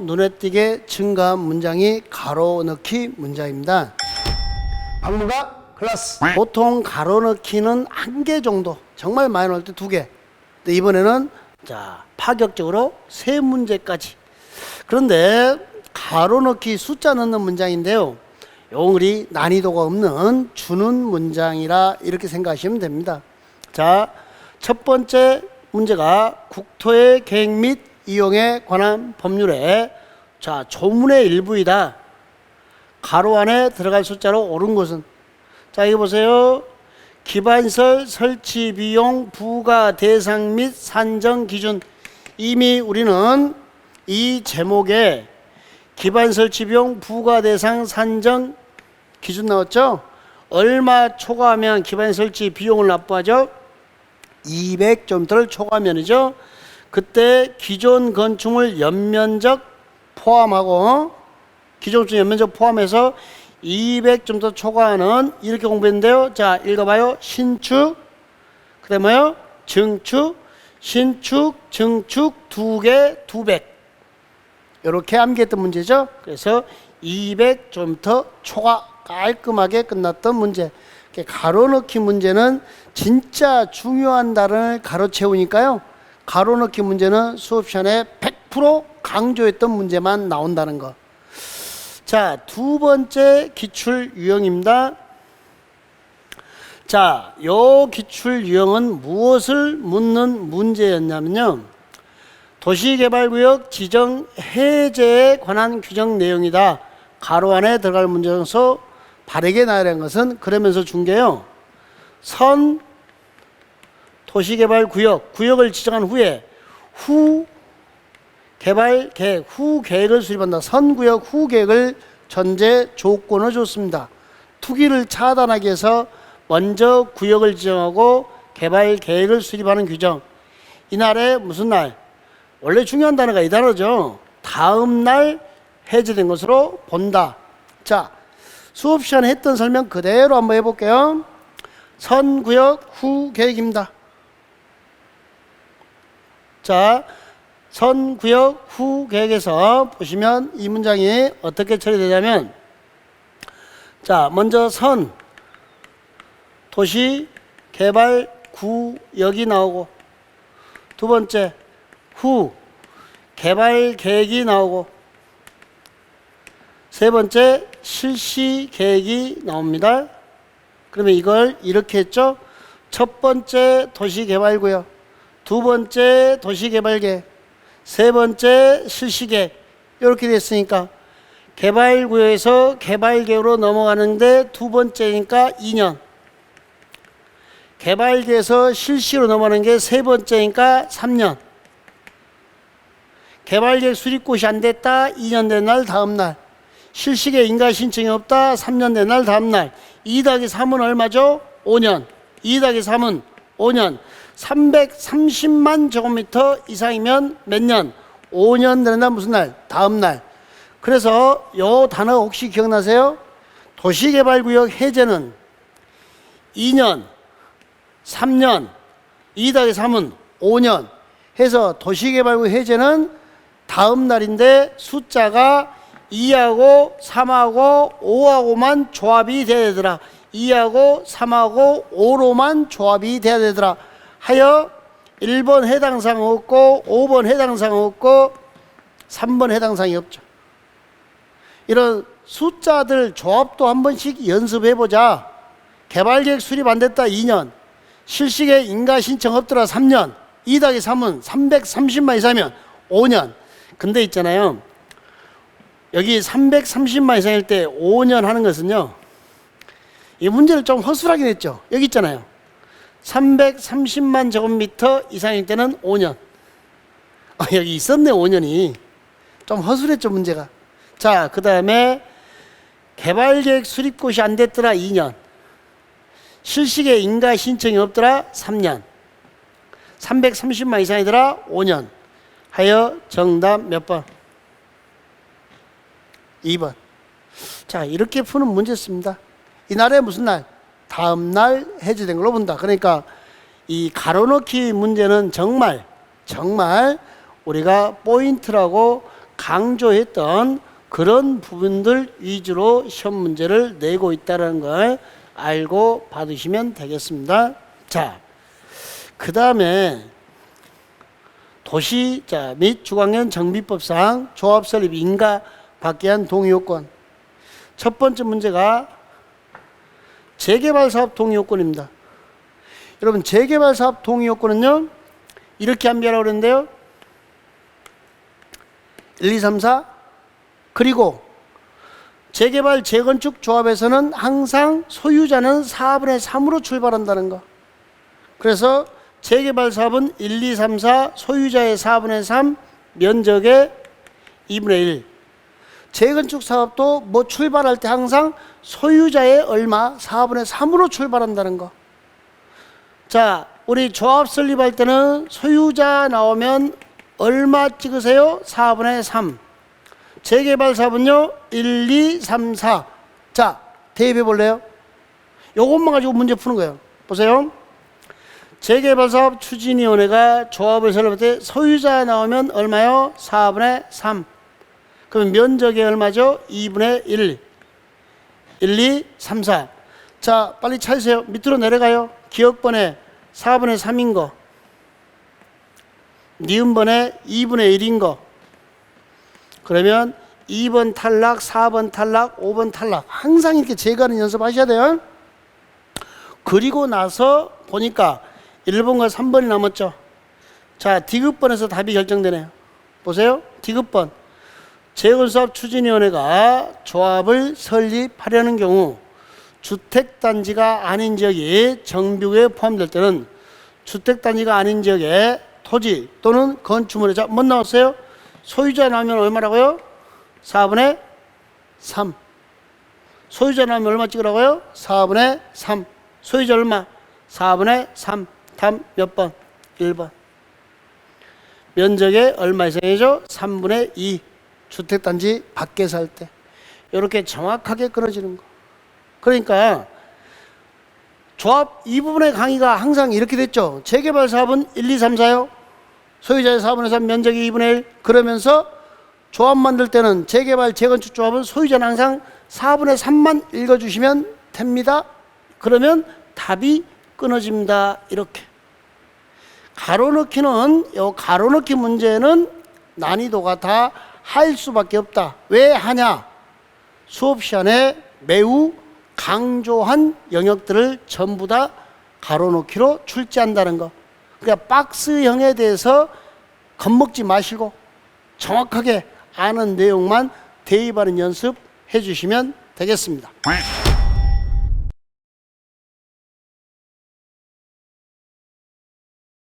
눈에 띄게 증가한 문장이 가로넣기 문장입니다. 박무가 클라스. 보통 가로넣기는 한 개 정도, 정말 많이 나올 때두 개. 근데 이번에는 자 파격적으로 세 문제까지. 그런데 가로넣기 숫자 넣는 문장인데요. 용을이 난이도가 없는 주는 문장이라 이렇게 생각하시면 됩니다. 자, 첫 번째 문제가 국토의 계획 및 이용에 관한 법률에 자, 조문의 일부이다. 가로 안에 들어갈 숫자로 옳은 것은 자, 이거 보세요. 기반시설 설치 비용 부과 대상 및 산정 기준 이미 우리는 이 제목에 기반 설치 비용 부과 대상 산정 기준 나왔죠? 얼마 초과하면 기반 설치 비용을 납부하죠? 200점대를 초과하면이죠. 그때 기존 건축물 연면적 포함하고 기존 건축 연면적 포함해서 200점대 초과하는 이렇게 공부했는데요. 자, 읽어봐요. 신축, 그 다음 뭐요? 증축, 신축, 증축 두 개, 두백. 이렇게 암기했던 문제죠. 그래서 200좀 초과 깔끔하게 끝났던 문제. 가로넣기 문제는 진짜 중요한 단어를 가로채우니까요. 가로넣기 문제는 수업 시간에 100% 강조했던 문제만 나온다는 거. 자, 두 번째 기출 유형입니다. 자, 요 기출 유형은 무엇을 묻는 문제였냐면요. 도시개발구역 지정 해제에 관한 규정 내용이다. 가로 안에 들어갈 문제에서 바르게 하는 것은 그러면서 준 게요. 선 도시개발 구역 구역을 지정한 후에 후 개발 계획 후 계획을 수립한다. 선구역 후 계획을 전제 조건을 줬습니다. 투기를 차단하기 위해서 먼저 구역을 지정하고 개발 계획을 수립하는 규정. 이날에 무슨 날? 원래 중요한 단어가 이 단어죠. 다음 날 해제된 것으로 본다. 자, 수업 시간에 했던 설명 그대로 한번 해볼게요. 선구역 후 계획입니다. 자, 선구역 후 계획에서 보시면 이 문장이 어떻게 처리되냐면 자, 먼저 선 도시 개발 구역이 나오고 두 번째 후 개발 계획이 나오고 세 번째 실시 계획이 나옵니다. 그러면 이걸 이렇게 했죠. 첫 번째 도시 개발 구역, 두 번째 도시 개발 계획, 세 번째 실시 계획 이렇게 됐으니까 개발 구역에서 개발 계획으로 넘어가는데 두 번째니까 2년. 개발 계획에서 실시로 넘어가는 게 세 번째니까 3년. 개발계획 수립곳이 안 됐다 2년 된 날 다음 날 실시계 인가 신청이 없다 3년 된 날 다음 날2 더하기 3은 얼마죠? 5년 2 더하기 3은 5년 330만 제곱미터 이상이면 몇 년? 5년 되는 날 무슨 날? 다음 날 그래서 요 단어 혹시 기억나세요? 도시개발구역 해제는 2년 3년 2 더하기 3은 5년 해서 도시개발구역 해제는 다음 날인데 숫자가 2하고 3하고 5하고만 조합이 돼야 되더라. 2하고 3하고 5로만 조합이 돼야 되더라. 하여 1번 해당 사항 없고 5번 해당 사항 없고 3번 해당 사항이 없죠. 이런 숫자들 조합도 한 번씩 연습해 보자. 개발 계획 수립 안 됐다 2년. 실시계 인가 신청 없더라 3년. 2 더하기 3은 330만 이상이면 5년. 근데 있잖아요. 여기 330만 이상일 때 5년 하는 것은요. 이 문제를 좀 허술하게 냈죠. 여기 있잖아요. 330만 제곱미터 이상일 때는 5년. 아, 여기 있었네, 5년이. 좀 허술했죠, 문제가. 자, 그 다음에 개발 계획 수립 곳이 안 됐더라, 2년. 실시계 인가 신청이 없더라, 3년. 330만 이상이더라, 5년. 하여 정답 몇 번? 2번. 자, 이렇게 푸는 문제였습니다. 이날에 무슨 날? 다음 날 해제된 걸로 본다. 그러니까 이 가로넣기 문제는 정말 정말 우리가 포인트라고 강조했던 그런 부분들 위주로 시험 문제를 내고 있다는 걸 알고 받으시면 되겠습니다. 자, 그 다음에 도시자 및 주광년 정비법상 조합 설립 인가 받게 한 동의 요건. 첫 번째 문제가 재개발 사업 동의 요건입니다. 여러분 재개발 사업 동의 요건은요 이렇게 합의하라고 그랬는데요. 1, 2, 3, 4 그리고 재개발 재건축 조합에서는 항상 소유자는 4분의 3으로 출발한다는 거. 그래서 재개발 사업은 1, 2, 3, 4 소유자의 4분의 3 면적의 2분의 1. 재건축 사업도 뭐 출발할 때 항상 소유자의 얼마 4분의 3으로 출발한다는 거. 자, 우리 조합 설립할 때는 소유자 나오면 얼마 찍으세요? 4분의 3. 재개발 사업은요, 1, 2, 3, 4. 자, 대입해 볼래요? 요것만 가지고 문제 푸는 거예요. 보세요. 재개발 사업 추진위원회가 조합을 설립할 때 소유자 나오면 얼마요? 4분의 3. 그럼 면적이 얼마죠? 2분의 1. 1, 2, 3, 4. 자, 빨리 찾으세요. 밑으로 내려가요. 기억번에 4분의 3인 거. 니은번에 2분의 1인 거. 그러면 2번 탈락, 4번 탈락, 5번 탈락. 항상 이렇게 제거하는 연습 하셔야 돼요. 그리고 나서 보니까 1번과 3번이 남았죠. 자, 디귿번에서 답이 결정되네요. 보세요. 디귿번. 재건사업 추진위원회가 조합을 설립하려는 경우 주택단지가 아닌 지역이 정비구에 포함될 때는 주택단지가 아닌 지역에 토지 또는 건축물에 자, 뭐 나왔어요? 소유자 나오면 얼마라고요? 4분의 3. 소유자 나오면 얼마 찍으라고요? 4분의 3. 소유자 얼마? 4분의 3. 다음 몇 번? 1번. 면적의 얼마 이상이죠? 3분의 2. 주택단지 밖에서 할 때. 이렇게 정확하게 끊어지는 거. 그러니까 조합 이 부분의 강의가 항상 이렇게 됐죠. 재개발 사업은 1, 2, 3, 4요. 소유자의 4분의 3 면적이 2분의 1. 그러면서 조합 만들 때는 재개발 재건축 조합은 소유자는 항상 4분의 3만 읽어주시면 됩니다. 그러면 답이 끊어집니다. 이렇게. 가로넣기는 요 가로넣기 문제는 난이도가 다 할 수밖에 없다. 왜 하냐? 수업 시간에 매우 강조한 영역들을 전부 다 가로놓기로 출제한다는 거. 그러니까 박스형에 대해서 겁먹지 마시고 정확하게 아는 내용만 대입하는 연습 해주시면 되겠습니다.